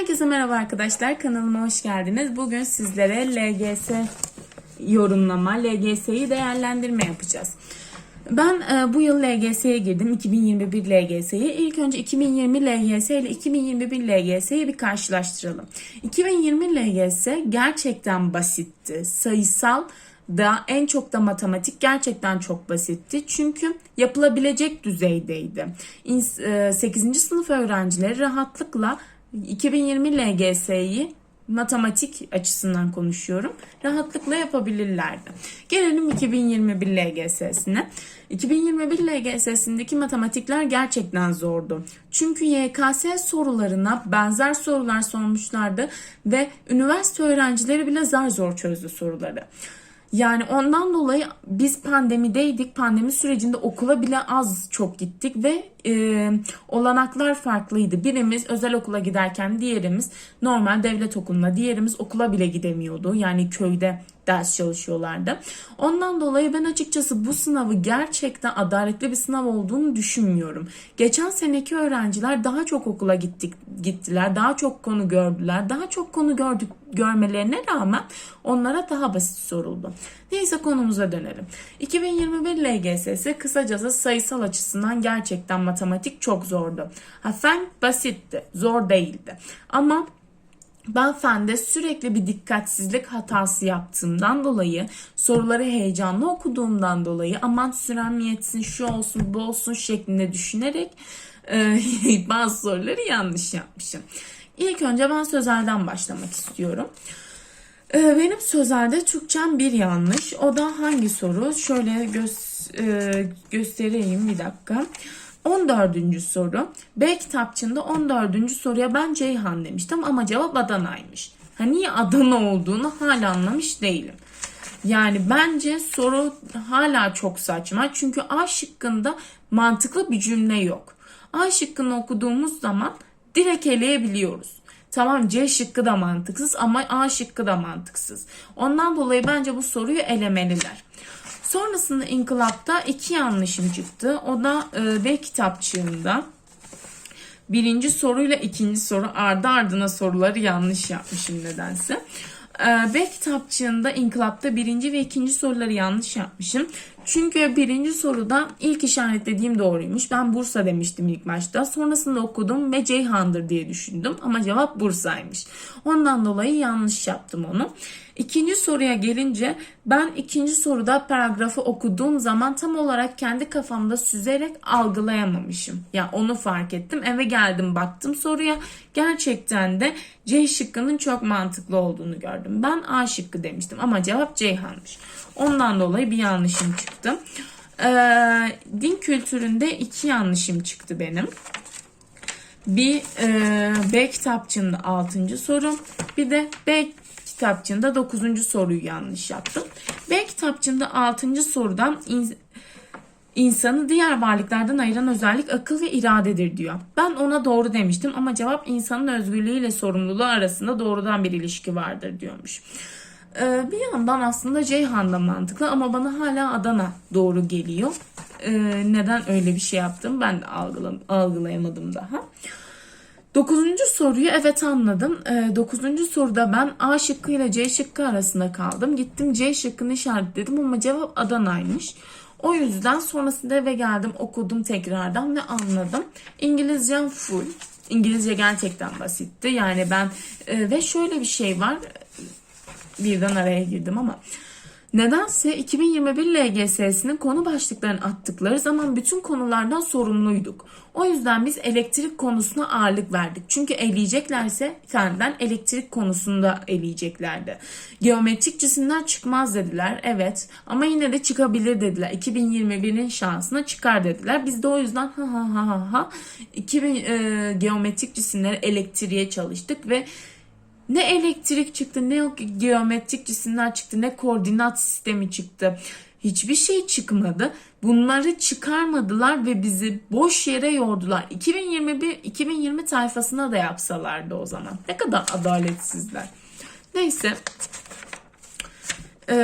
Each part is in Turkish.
Herkese merhaba arkadaşlar. Kanalıma hoş geldiniz. Bugün sizlere LGS yorumlama, LGS'yi değerlendirme yapacağız. Ben e, bu yıl LGS'ye girdim. 2021 LGS'ye. İlk önce 2020 LGS ile 2021 LGS'yi bir karşılaştıralım. 2020 LGS gerçekten basitti. Sayısal da en çok da matematik gerçekten çok basitti. Çünkü yapılabilecek düzeydeydi. 8. sınıf öğrencileri rahatlıkla 2020 LGS'yi matematik açısından konuşuyorum. Rahatlıkla yapabilirlerdi. Gelelim 2021 LGS'sine. 2021 LGS'sindeki matematikler gerçekten zordu. Çünkü YKS sorularına benzer sorular sormuşlardı ve üniversite öğrencileri bile zar zor çözdü soruları. Yani ondan dolayı biz pandemideydik. Pandemi sürecinde okula bile az çok gittik ve e, olanaklar farklıydı. Birimiz özel okula giderken diğerimiz normal devlet okuluna, diğerimiz okula bile gidemiyordu. Yani köyde ders çalışıyorlardı. Ondan dolayı ben açıkçası bu sınavı gerçekten adaletli bir sınav olduğunu düşünmüyorum. Geçen seneki öğrenciler daha çok okula gittik gittiler, daha çok konu gördüler, daha çok konu gördük görmelerine rağmen onlara daha basit soruldu. Neyse konumuza dönelim. 2021 LGS'si kısacası sayısal açısından gerçekten matematik çok zordu. Ha fen basitti, zor değildi. Ama ben fende sürekli bir dikkatsizlik hatası yaptığımdan dolayı, soruları heyecanlı okuduğumdan dolayı aman sürem yetsin, şu olsun, bu olsun şeklinde düşünerek e, bazı soruları yanlış yapmışım. İlk önce ben sözelden başlamak istiyorum. E, benim sözelde Türkçem bir yanlış. O da hangi soru? Şöyle göz, e, göstereyim bir dakika. 14. soru. B kitapçığında 14. soruya ben Ceyhan demiştim ama cevap Adana'ymış. Ha niye Adana olduğunu hala anlamış değilim. Yani bence soru hala çok saçma. Çünkü A şıkkında mantıklı bir cümle yok. A şıkkını okuduğumuz zaman direkt eleyebiliyoruz. Tamam C şıkkı da mantıksız ama A şıkkı da mantıksız. Ondan dolayı bence bu soruyu elemeliler. Sonrasında inkılapta iki yanlışım çıktı. O da e, B kitapçığında. Birinci soruyla ikinci soru ardı ardına soruları yanlış yapmışım nedense. E, B kitapçığında inkılapta birinci ve ikinci soruları yanlış yapmışım. Çünkü birinci soruda ilk işaretlediğim doğruymuş. Ben Bursa demiştim ilk başta. Sonrasında okudum ve Ceyhan'dır diye düşündüm. Ama cevap Bursa'ymış. Ondan dolayı yanlış yaptım onu. İkinci soruya gelince ben ikinci soruda paragrafı okuduğum zaman tam olarak kendi kafamda süzerek algılayamamışım. Ya yani onu fark ettim. Eve geldim baktım soruya. Gerçekten de C şıkkının çok mantıklı olduğunu gördüm. Ben A şıkkı demiştim ama cevap Ceyhan'mış. Ondan dolayı bir yanlışım çıktı. Ee, din kültüründe iki yanlışım çıktı benim. Bir e, B kitapçığında 6. soru. Bir de B kitapçığında 9. soruyu yanlış yaptım. B kitapçığında 6. sorudan in, insanı diğer varlıklardan ayıran özellik akıl ve iradedir diyor. Ben ona doğru demiştim ama cevap insanın özgürlüğüyle sorumluluğu arasında doğrudan bir ilişki vardır diyormuş. Ee, bir yandan aslında Ceyhan da mantıklı ama bana hala Adana doğru geliyor. Ee, neden öyle bir şey yaptım ben de algılayamadım daha. Dokuzuncu soruyu evet anladım. Ee, dokuzuncu soruda ben A şıkkı ile C şıkkı arasında kaldım. Gittim C şıkkını işaretledim ama cevap Adana'ymış. O yüzden sonrasında eve geldim okudum tekrardan ve anladım. İngilizcem full. İngilizce gerçekten basitti. Yani ben e, ve şöyle bir şey var birden araya girdim ama nedense 2021 LGS'sinin konu başlıklarını attıkları zaman bütün konulardan sorumluyduk. O yüzden biz elektrik konusuna ağırlık verdik. Çünkü eleyeceklerse fenden elektrik konusunda eleyeceklerdi. Geometrik cisimler çıkmaz dediler. Evet ama yine de çıkabilir dediler. 2021'in şansına çıkar dediler. Biz de o yüzden ha ha ha ha ha 2000 e, geometrik cisimleri elektriğe çalıştık ve ne elektrik çıktı, ne geometrik cisimler çıktı, ne koordinat sistemi çıktı. Hiçbir şey çıkmadı. Bunları çıkarmadılar ve bizi boş yere yordular. 2021 2020 tayfasına da yapsalardı o zaman. Ne kadar adaletsizler. Neyse. Ee,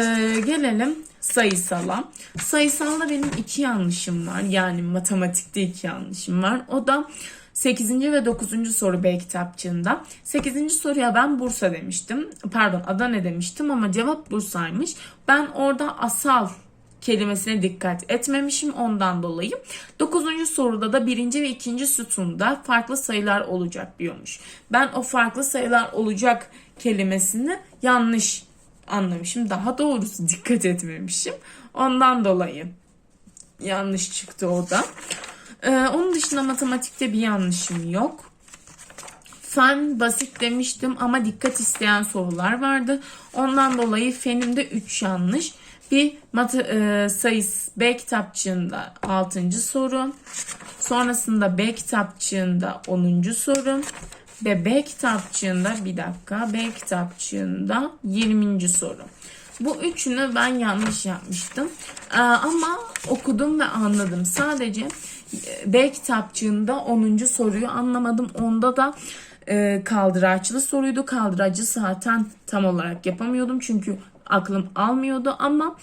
gelelim sayısala. Sayısalda benim iki yanlışım var. Yani matematikte iki yanlışım var. O da 8. ve 9. soru B kitapçığında. 8. soruya ben Bursa demiştim. Pardon Adana demiştim ama cevap Bursa'ymış. Ben orada asal kelimesine dikkat etmemişim ondan dolayı. 9. soruda da birinci ve ikinci sütunda farklı sayılar olacak diyormuş. Ben o farklı sayılar olacak kelimesini yanlış anlamışım. Daha doğrusu dikkat etmemişim. Ondan dolayı yanlış çıktı orada. Ee, onun dışında matematikte bir yanlışım yok. Fen basit demiştim ama dikkat isteyen sorular vardı. Ondan dolayı fenimde 3 yanlış. Bir matı, e, sayısı B kitapçığında 6. soru. Sonrasında B kitapçığında 10. soru. Ve B kitapçığında bir dakika B kitapçığında 20. soru. Bu üçünü ben yanlış yapmıştım. Ee, ama okudum ve anladım. Sadece B kitapçığında 10. soruyu anlamadım. Onda da e, kaldıraçlı soruydu. Kaldıracı zaten tam olarak yapamıyordum. Çünkü aklım almıyordu ama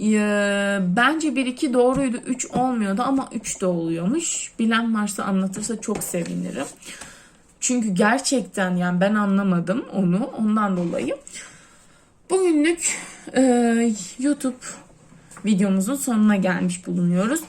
e, bence 1-2 doğruydu. 3 olmuyordu ama 3 de oluyormuş. Bilen varsa anlatırsa çok sevinirim. Çünkü gerçekten yani ben anlamadım onu ondan dolayı. Bugünlük e, YouTube videomuzun sonuna gelmiş bulunuyoruz.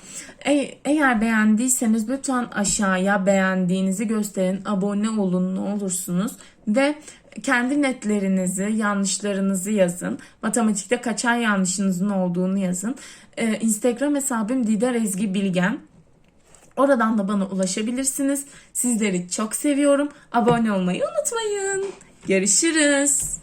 E- eğer beğendiyseniz lütfen aşağıya beğendiğinizi gösterin. Abone olun ne olursunuz. Ve kendi netlerinizi, yanlışlarınızı yazın. Matematikte kaçan yanlışınızın olduğunu yazın. E, Instagram hesabım Didar Ezgi Bilgen. Oradan da bana ulaşabilirsiniz. Sizleri çok seviyorum. Abone olmayı unutmayın. Görüşürüz.